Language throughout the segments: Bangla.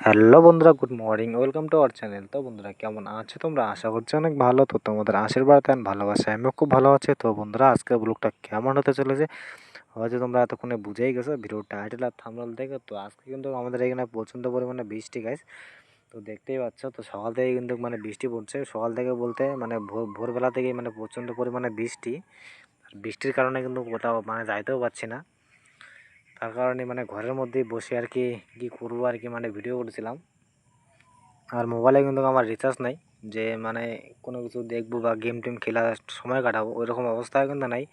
হ্যালো বন্ধুরা, good morning, welcome to our channel. তো বন্ধুরা, কেমন আছো তোমরা? আশা করছি অনেক ভালো। তো তোমাদের আশীর্বাদ অ্যান্ড ভালোবাসা আমিও খুব ভালো আছি। তো বন্ধুরা, আজকে ব্লগটা কেমন হতে চলেছে? হয়তো তোমরা এতক্ষণে বুঝেই গেছো ভিডিও টাইটেল আর থামনাল দেখে। তো আজকে কিন্তু আমাদের এখানে প্রচণ্ড পরিমাণে বৃষ্টি গাছ তো দেখতেই পাচ্ছ, তো সকাল থেকে কিন্তু মানে বৃষ্টি পড়ছে। সকাল থেকে বলতে মানে ভোর, ভোরবেলা থেকেই মানে প্রচণ্ড পরিমাণে বৃষ্টি। আর বৃষ্টির কারণে কিন্তু কোথাও মানে যাইতেও পারছি না। তার কারণে মানে ঘরের মধ্যেই বসে আর কি, কী করব আর কি মানে ভিডিও করছিলাম। আর মোবাইলে কিন্তু আমার রিচার্জ নাই, যে মানে কোনো কিছু দেখব বা গেম টেম খেলা সময় কাটাবো ওই রকম অবস্থায় কিন্তু নাই।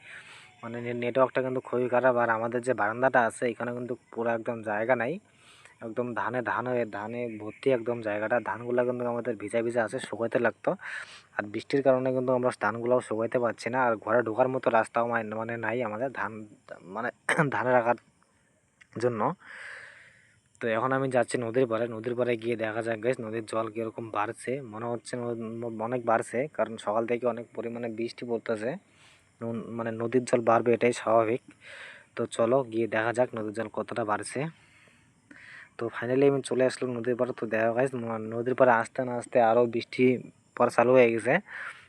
মানে নেটওয়ার্কটা কিন্তু খুবই খারাপ, আর আমাদের যে বারান্দাটা আছে, এখানে কিন্তু পুরো একদম জায়গা নাই। একদম ধানে ধান হয়ে ধানে ভর্তি একদম জায়গাটা। ধানগুলো কিন্তু আমাদের ভিজা ভিজা আছে, শুকাইতে লাগতো। আর বৃষ্টির কারণে কিন্তু আমরা ধানগুলোও শুকাইতে পারছি না। আর ঘরে ঢোকার মতো রাস্তাও মানে নাই আমাদের। ধান মানে ধানে রাখার জন্য। তো এখন আমি যাচ্ছি নদীর পাড়ে। নদীর পাড়ে গিয়ে দেখা যাক গেছে নদীর জল কীরকম বাড়ছে। মনে হচ্ছে অনেক বাড়ছে, কারণ সকাল থেকে অনেক পরিমাণে বৃষ্টি পড়তেছে। মানে নদীর জল বাড়বে এটাই স্বাভাবিক। তো চলো গিয়ে দেখা যাক নদীর জল কতটা বাড়ছে। তো ফাইনালি আমি চলে আসলাম নদীর পাড়ে। তো দেখা গেছে নদীর পাড়ে আসতে না আসতে আরও বৃষ্টি পর চালু হয়ে গেছে।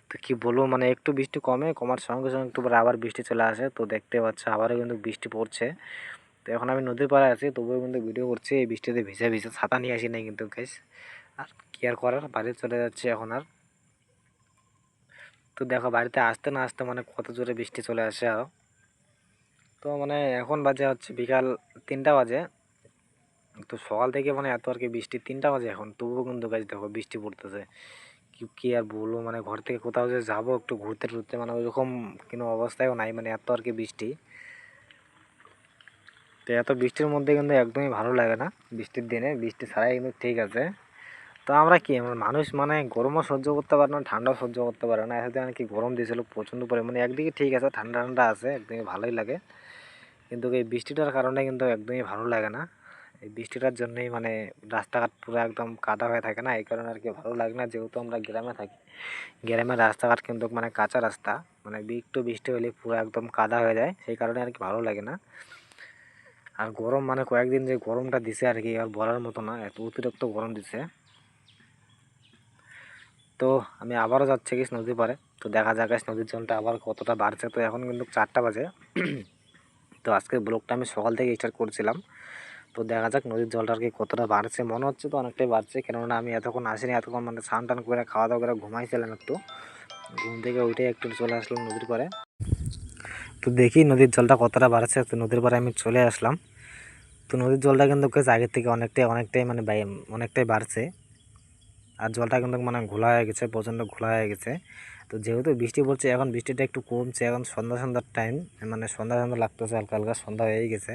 তো কী বলব মানে একটু বৃষ্টি কমে, কমার সঙ্গে সঙ্গে একটু পরে আবার বৃষ্টি চলে আসে। তো দেখতে পাচ্ছ, আবারও কিন্তু বৃষ্টি পড়ছে। তো এখন আমি নদীর পাড়ে আছি, তবুও কিন্তু ভিডিও করছি, এই বৃষ্টিতে ভিজে ভিজে ছাতা নিয়ে আসি নাই কিন্তু গাইস আর কি আর করার, বাড়ি চলে যাচ্ছে এখন আর। তো দেখো, বাড়িতে আসতে না আসতে মানে কত জোরে বৃষ্টি চলে আসে আরও তো মানে এখন বাজে হচ্ছে বিকাল তিনটা বাজে। তো সকাল থেকে মানে এত আর কি বৃষ্টি, তিনটা বাজে এখন। তবুও কিন্তু গাছ দেখো বৃষ্টি পড়তেছে। কি, কী আর বলব মানে ঘর থেকে কোথাও যে যাব একটু ঘুরতে টুরতে মানে ওইরকম কোনো অবস্থায়ও নাই মানে এত আর কি বৃষ্টি। তো এত বৃষ্টির মধ্যে কিন্তু একদমই ভালো লাগে না, বৃষ্টির দিনে। বৃষ্টি ছাড়াই কিন্তু ঠিক আছে। তো আমরা কি, আমরা মানুষ মানে গরমও সহ্য করতে পারে না, ঠান্ডাও সহ্য করতে পারে না। এতে কি গরম দিয়েছিল, প্রচণ্ড পরিমাণে। একদিকে ঠিক আছে, ঠান্ডা ঠান্ডা আছে একদমই ভালোই লাগে। কিন্তু এই বৃষ্টিটার কারণে কিন্তু একদমই ভালো লাগে না। এই বৃষ্টিটার জন্যই মানে রাস্তাঘাট পুরো একদম কাদা হয়ে থাকে না। এই কারণে আর কি ভালো লাগে না, যেহেতু আমরা গ্রামে থাকি। গ্রামের রাস্তাঘাট কিন্তু মানে কাঁচা রাস্তা। মানে একটু বৃষ্টি হলে পুরো একদম কাদা হয়ে যায়, সেই কারণে আর কি ভালো লাগে না। আর গরম মানে কয়েকদিন যে গরমটা দিছে আর কি, আর বলার মতো না, এত অতিরিক্ত গরম দিছে। তো আমি আবারও যাচ্ছি গেছি নদীর পারে তো দেখা যাক নদীর জলটা আবার কতটা বাড়ছে। তো এখন কিন্তু চারটা বাজে। তো আজকে ব্লগটা আমি সকাল থেকে স্টার্ট করছিলাম। তো দেখা যাক নদীর জলটা আর কি কতটা বাড়ছে। মনে হচ্ছে তো অনেকটাই বাড়ছে, কেননা আমি এতক্ষণ আসিনি, এতক্ষণ মানে স্নান টান করে, খাওয়া দাওয়া করে ঘুমাইছিলাম একটু। ঘুম থেকে উঠে একটু চলে আসলাম নদীর পারে তো দেখি নদীর জলটা কতটা বাড়ছে। তো নদীর পরে আমি চলে আসলাম। তো নদীর জলটা কিন্তু আগের থেকে অনেকটাই অনেকটাই মানে অনেকটাই বাড়ছে। আর জলটা কিন্তু মানে ঘোলা হয়ে গেছে, প্রচণ্ড ঘোলা হয়ে গেছে। তো যেহেতু বৃষ্টি পড়ছে, এখন বৃষ্টিটা একটু কমছে। এখন সন্ধ্যা, সন্ধ্যার টাইম মানে সন্ধ্যা সন্ধ্যা লাগতেছে, হালকা হালকা সন্ধ্যা হয়ে গেছে।